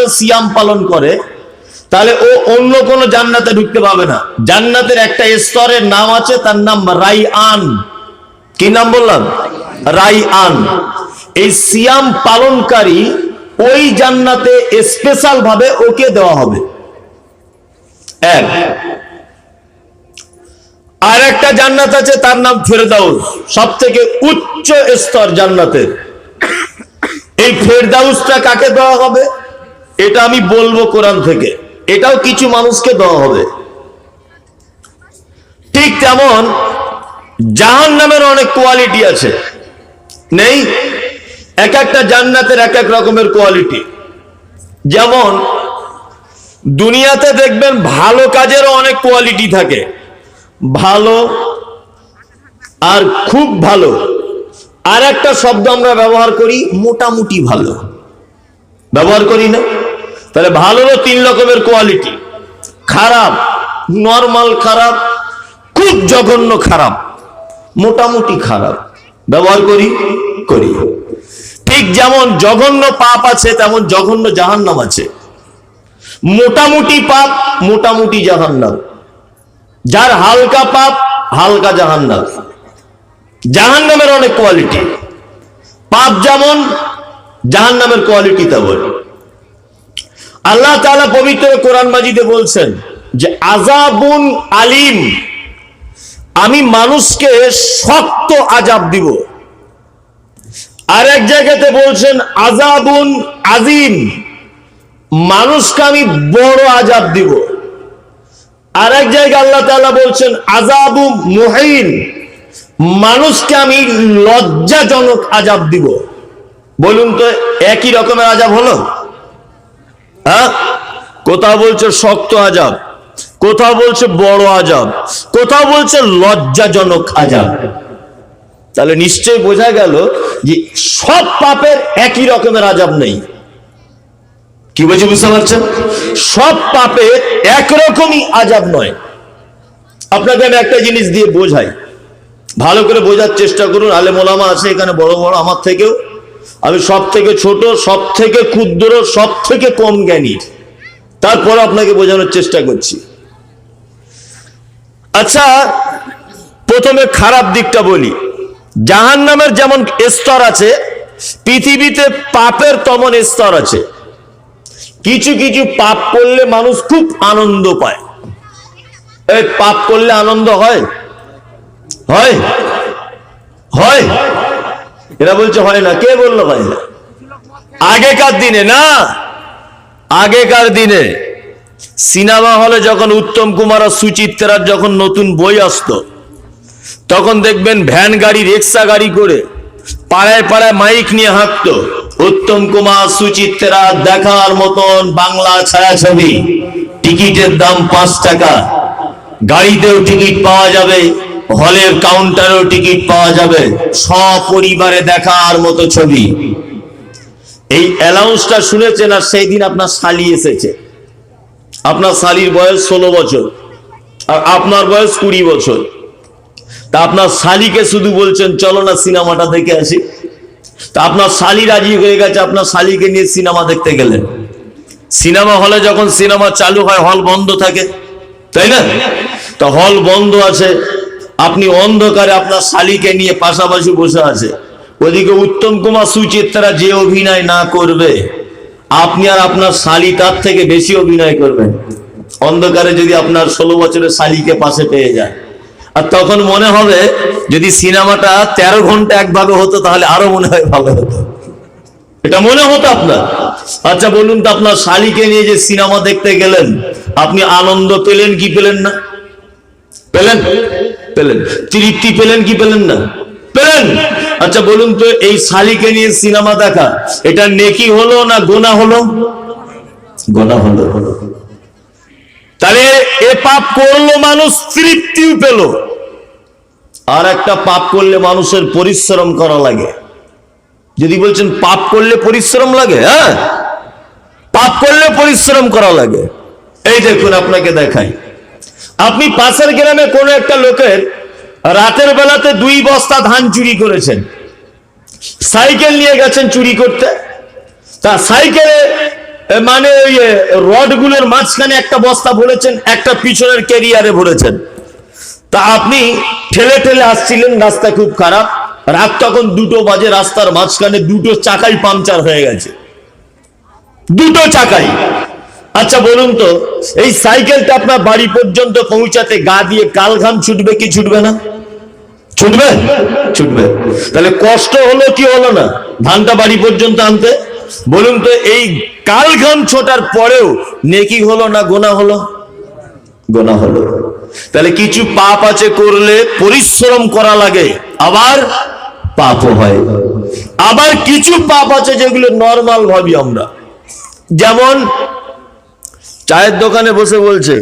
সিয়াম পালন করে, তাহলে ও অন্য কোনো জান্নাতে ঢুকতে পাবে না। জান্নাতের একটা স্তরের নাম আছে, তার নাম রাইআন। কি নাম বললাম? রাইআন। এই সিয়াম পালনকারী ওই জান্নাতে স্পেশাল ভাবে ওকে দেওয়া হবে। এক। আর একটা জান্নাত আছে, তার নাম ফেরদাউস। সব থেকে উচ্চ স্তর জান্নাতের। এই ফেরদাউসটা কাকে দেওয়া হবে? এটা আমি বলব কোরআন থেকে। এটাও কিছু মানুষকে দেওয়া হবে। ঠিক তেমন জাহান নামের অনেক কোয়ালিটি আছে। নেই? এক একটা জান্নাতের এক এক রকমের কোয়ালিটি যেমন, দুনিয়াতে দেখবেন ভালো কাজেরও অনেক কোয়ালিটি থাকে। ভালো আর খুব ভালো। আর একটা শব্দ আমরা ব্যবহার করি, মোটামুটি ভালো। ব্যবহার করি না? তাহলে ভালোরও তিন রকমের কোয়ালিটি। খারাপ নর্মাল খারাপ, খুব জঘন্য খারাপ, মোটামুটি খারাপ। ব্যবহার করি করি। ঠিক যেমন জঘন্য পাপ আছে, তেমন জঘন্য জাহান্নাম আছে। মোটামুটি পাপ, মোটামুটি জাহান্নাম। যার হালকা পাপ, হালকা জাহান্নাম। জাহান্নামের অনেক কোয়ালিটি। পাপ যেমন, জাহান্নামের কোয়ালিটি তেমন। আল্লাহ তাআলা পবিত্র কোরআন মাজিদে বলছেন যে আজাবুন আলিম, আমি মানুষকে শক্ত আজাব দিব। আর এক জায়গাতে বলছেন আজাবুন আজিম মানুষকে আমি বড় আজাব দিব। আর এক জায়গায় আল্লাহ তালা বলছেন আজাবু মুহিন, মানুষকে আমি লজ্জাজনক আজাব দিব। বলুন তো একই রকমের আজাব হলো? হ্যাঁ? কোথাও বলছে শক্ত আজাব? কোথাও বলছে বড় আজাব? কোথাও বলছে লজ্জাজনক আজাব? তাহলে নিশ্চয়ই বোঝা গেল যে সব পাপের একই রকমের আজাব নেই। কি বলছি বুঝতে পারছেন? সব পাপে একরকমই আজাব নয়। আপনাকে আমি একটা জিনিস দিয়ে বোঝাই। ভালো করে বোঝার চেষ্টা করুন আলে মোলামা আছে এখানে বড় বড় আমার থেকেও। আমি সব থেকে ছোট সব থেকে ক্ষুদ্র সব থেকে কম জ্ঞানী তারপর আপনাকে বোঝানোর চেষ্টা করছি। আচ্ছা প্রথমে খারাপ দিকটা বলি। জাহান নামের যেমন স্তর আছে, পৃথিবীতে পাপের তেমন স্তর আছে। কিছু কিছু পাপ করলে মানুষ খুব আনন্দ পায়। এই পাপ করলে আনন্দ হয়? হয়? হয়? এরা বলছে, হয় না। কে বলল হয় না আগেকার দিনে, না? আগেকার দিনে সিনেমা হলে যখন উত্তম কুমার আর সুচিত্রার যখন নতুন বই আসতো, তখন দেখবেন ভ্যান গাড়ি, রিক্সা গাড়ি করে পাড়ায় পাড়ায় মাইক নিয়ে হাঁকতো উত্তম কুমার, সুচিত্রা দেখার মতন বাংলা ছায়াছবি। টিকিটের দাম পাঁচ টাকা। গাড়িতেও টিকিট পাওয়া যাবে। হলের কাউন্টারেও টিকিট পাওয়া যাবে। সপরিবারে দেখার মতো ছবি। এই অ্যালাউন্সটা শুনেছেন আর সেই দিন আপনার শালি এসেছে। আপনার শালির বয়স ষোলো বছর আর আপনার বয়স কুড়ি বছর। তা আপনার শালিকে শুধু বলছেন, চলো না সিনেমাটা দেখে আসি। তা আপনার শালি রাজি হয়ে গেছে, আপনার শালিকে নিয়ে সিনেমা দেখতে গেলেন। সিনেমা হলে যখন সিনেমা চালু হয়, হল বন্ধ থাকে। তাই না? তা হল বন্ধ আছে আপনি অন্ধকারে আপনার শালিকে নিয়ে পাশাপাশি বসে আছে। ওদিকে উত্তম কুমার সুচিত্রা যে অভিনয় না করবে, আপনি আর আপনার শালি তার থেকে বেশি অভিনয় করবেন। অন্ধকারে যদি আপনার ষোলো বছরের শালিকে পাশে পেয়ে যায়। আর তখন মনে হবে, যদি সিনেমাটা তেরো ঘণ্টা একভাবে হতো, তাহলে আরও মনে হয় ভালো হতো। এটা মনে হতো আপনার। আচ্ছা বলুন তো আপনার শালিকে নিয়ে যে সিনেমা দেখতে গেলেন, আপনি আনন্দ পেলেন কি পেলেন না? পেলেন? পেলেন। তৃপ্তি পেলেন কি পেলেন না? পেলেন। আচ্ছা বলুন তো, এই শালিকে নিয়ে সিনেমা দেখা, এটা নেকি হলো না গোনা হলো? গোনা হলো। তাহলে এ পাপ করল মানুষ, তৃপ্তিও পেল। আর একটা পাপ করলে মানুষের পরিশ্রম করা লাগে। যদি বলছেন পাপ করলে পরিশ্রম লাগে হ্যাঁ? পাপ করলে পরিশ্রম করা লাগে। এই দেখুন, আপনাকে দেখাই। আপনি পাশের গ্রামে কোনো একটা লোকের রাতের বেলাতে দুই বস্তা ধান চুরি করেছেন। সাইকেল নিয়ে গেছেন চুরি করতে। তা সাইকেলে মানে ওই রডগুলোর মাঝখানে একটা বস্তা ভরেছেন, একটা পিছনের ক্যারিয়ারে ভরেছেন। তা আপনি ঠেলে ঠেলে আসছিলেন, রাস্তা খুব খারাপ। রাত তখন দুটো বাজে, রাস্তার মাঝখানে দুটো চাকাই পাংচার হয়ে গেছে। দুটো চাকাই। আচ্ছা বলুন তো, এই সাইকেলটা আপনার বাড়ি পর্যন্ত পৌঁছাতে গা দিয়ে কাল ঘাম ছুটবে কি ছুটবে না? ছুটবে? ছুটবে। তাহলে কষ্ট হলো কি হলো না? ধানটা বাড়ি পর্যন্ত আনতে? বলুন তো, এই কাল ঘাম ছোটার পরেও নেকি হলো না গোনা হলো? গোনা হলো। তাহলে কিছু পাপ আছে করলে পরিশ্রম করা লাগে, আবার পাপও হয়। আবার কিছু পাপ আছে যেগুলো নর্মাল ভাবি আমরা। যেমন চায়ের দোকানে বসে বলছে,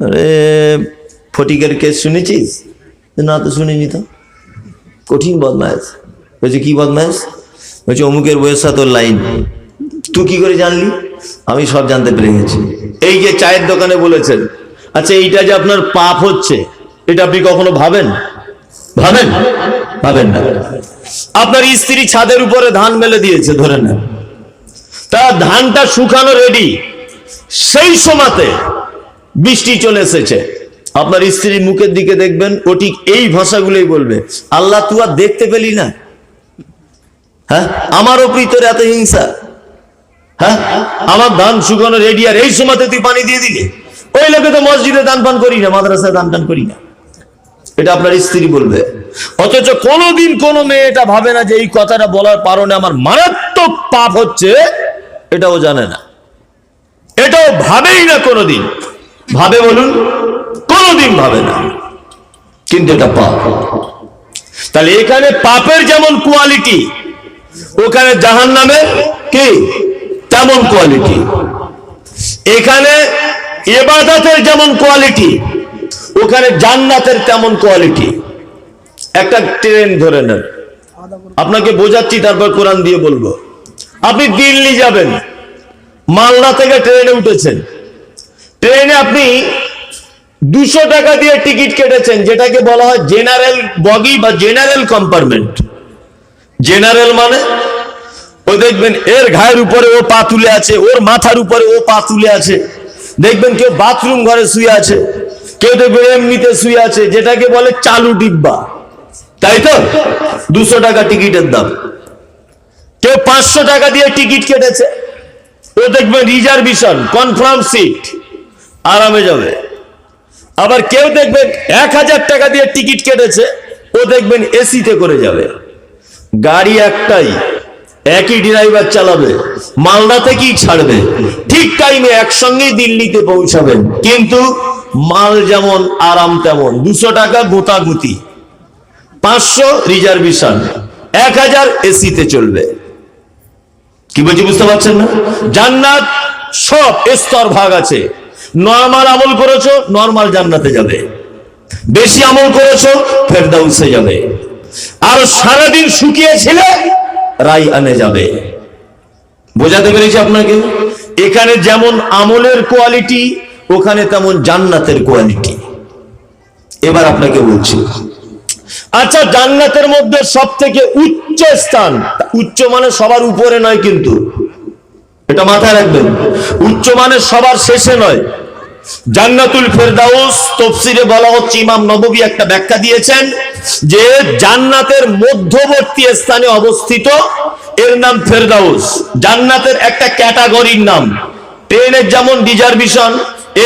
আরে, ফটিকের কেস শুনেছিস? না তো শুনিনি তো। কঠিন বদমাস বলছে, কি বদমাস বলছে, অমুকের বইয়ের সাথে লাইন। তুই কি করে জানলি? আমি সব জানতে পেরে গেছি। এই যে চায়ের দোকানে বলেছেন। আচ্ছা এইটা যে আপনার পাপ হচ্ছে, এটা আপনি কখনো ভাবেন? ভাবেন? ভাবেন না। আপনার স্ত্রী ছাদের উপরে ধান মেলে দিয়েছে, ধরে নেন। তা ধানটা শুকানো রেডি সেই সময়তে বৃষ্টি চলে এসেছে। আপনার স্ত্রীর মুখের দিকে দেখবেন, ও ঠিক এই ভাষাগুলোই বলবে। আল্লাহ আর দেখতে পেলি না। হ্যাঁ? আমার ওপরই তোর এত হিংসা। হ্যাঁ? আমার ধান শুকানো রেডি, আর এই সময়তে তুই পানি দিয়ে দিলি। ওই লোকে তো মসজিদে দান পান করি না, মাদ্রাসায় দান টান করি না। এটা আপনার স্ত্রী বলবে। অথচ কোনোদিন কোনো মেয়ে এটা ভাবে না যে এই কথাটা বলার কারণে আমার মারাত্মক পাপ হচ্ছে এটাও জানে না। এটাও ভাবেই না কোনোদিন। ভাবে বলুন, কোনোদিন ভাবে না। কিন্তু এটা পাপ। তাহলে এখানে পাপের যেমন কোয়ালিটি ওখানে জাহান নামে কি? তেমন কোয়ালিটি এখানে এবাদাতের যেমন কোয়ালিটি ওখানে জান্নাতের তেমন কোয়ালিটি একটা ট্রেন ধরে নেন। আপনাকে বোঝাচ্ছি, তারপর কোরআন দিয়ে বলব। আপনি দিল্লি যাবেন। মালদা থেকে ট্রেনে উঠেছেন। ট্রেনে আপনি দুশো টাকা দিয়ে টিকিট কেটেছেন, যেটাকে বলা হয় জেনারেল বগি বা জেনারেল কম্পার্টমেন্ট। জেনারেল মানে ও দেখবেন এর ঘায়ের উপরে ও পা তুলে আছে, ওর মাথার উপরে ও পা তুলে আছে। দেখবেন কেউ বাথরুম ঘরে শুয়ে আছে, কেউ দেখবেন এমনিতে শুয়ে আছে, যেটাকে বলে চালু ডিব্বা। তাই তো? দুশো টাকা টিকিটের দাম। কেউ পাঁচশো টাকা দিয়ে টিকিট কেটেছে। ও দেখবেন রিজার্ভেশন কনফার্ম সিট আরামে যাবে। আবার কেউ দেখবেন এক হাজার টাকা দিয়ে টিকিট কেটেছে, ও দেখবেন এসিতে করে যাবে। গাড়ি একটাই, একই ড্রাইভার চালাবে, মালদা থেকেই ছাড়বে। ঠিক টাইমে একসঙ্গেই দিল্লিতে পৌঁছাবেন, কিন্তু মাল যেমন, আরাম তেমন। দুশো টাকা গোতাগুতি পাঁচশো রিজার্ভেশন, এক হাজার এসিতে চলবে। কি বলছি বুঝতে পারছেন না? জান্নাত সব স্তর ভাগ আছে। নর্মাল আমল করেছ, নর্মাল জান্নাতে যাবে। বেশি আমল করেছ, ফেরদাউসে যাবে। আর সারাদিন শুকিয়েছিলে রাই আনে যাবে। বোঝাতে পেরেছি আপনাকে? এখানে যেমন আমলের কোয়ালিটি, ওখানে তেমন জান্নাতের কোয়ালিটি। এবার আপনাকে বলছি আচ্ছা জান্নাতের মধ্যে সব থেকে উচ্চ স্থান উচ্চ মানে সবার উপরে নয় কিন্তু। এটা মাথায় রাখবেন। উচ্চ মানে সবার শেষে নয়। জান্নাতুল ফেরদাউস তফসিরে বলা হচ্ছে, ইমাম নববী একটা ব্যাখ্যা দিয়েছেন যে জান্নাতের মধ্যবর্তী স্থানে অবস্থিত, এর নাম ফেরদাউস। জান্নাতের একটা ক্যাটাগরির নাম। ট্রেনের যেমন রিজার্ভেশন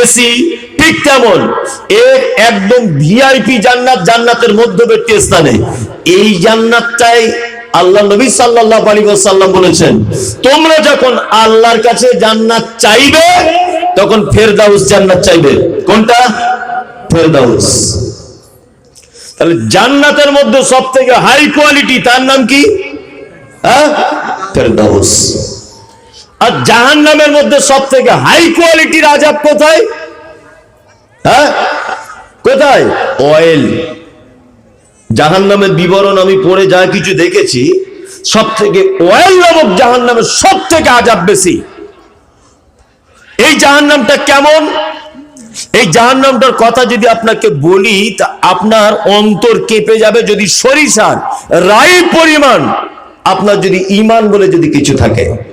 এসি ঠিক তেমন। এর একদম ভিআইপি জান্নাত, জান্নাতের মধ্যবর্তী স্থানে। এই জান্নাতটাই আল্লাহ নবী সাল্লাল্লাহু আলাইহি ওয়াসাল্লাম বলেছেন, তোমরা যখন আল্লাহর কাছে জান্নাত চাইবে, তখন ফেরদাউস জান্নাত চাইবে। কোনটা? ফেরদাউস। তাহলে জান্নাতের মধ্যে সব থেকে হাই কোয়ালিটি তার নাম কি? হ্যাঁ? ফেরদাউস। আর জাহান্নামের মধ্যে সব থেকে হাই কোয়ালিটির আজাব কোথায়? হ্যাঁ? কোথায়? অয়েল। জাহান নামের বিবরণ আমি পড়ে যা কিছু দেখেছি সব থেকে অয়েল নামক জাহান নামের সব থেকে আজাব বেশি। এই জাহান নামটা কেমন? এই জাহান নামটার কথা যদি আপনাকে বলি, তা আপনার অন্তর কেঁপে যাবে যদি সরিষার রাই পরিমাণ আপনার যদি ইমান বলে যদি কিছু থাকে।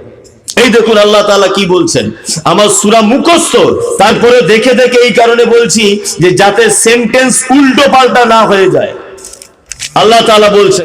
এই দেখুন আল্লাহ তালা কি বলছেন। আমার সুরা মুখস্থ, তারপরে দেখে দেখে এই কারণে বলছি যে যাতে সেন্টেন্স উল্টো পাল্টা না হয়ে যায়। আল্লাহ তাআলা বলছেন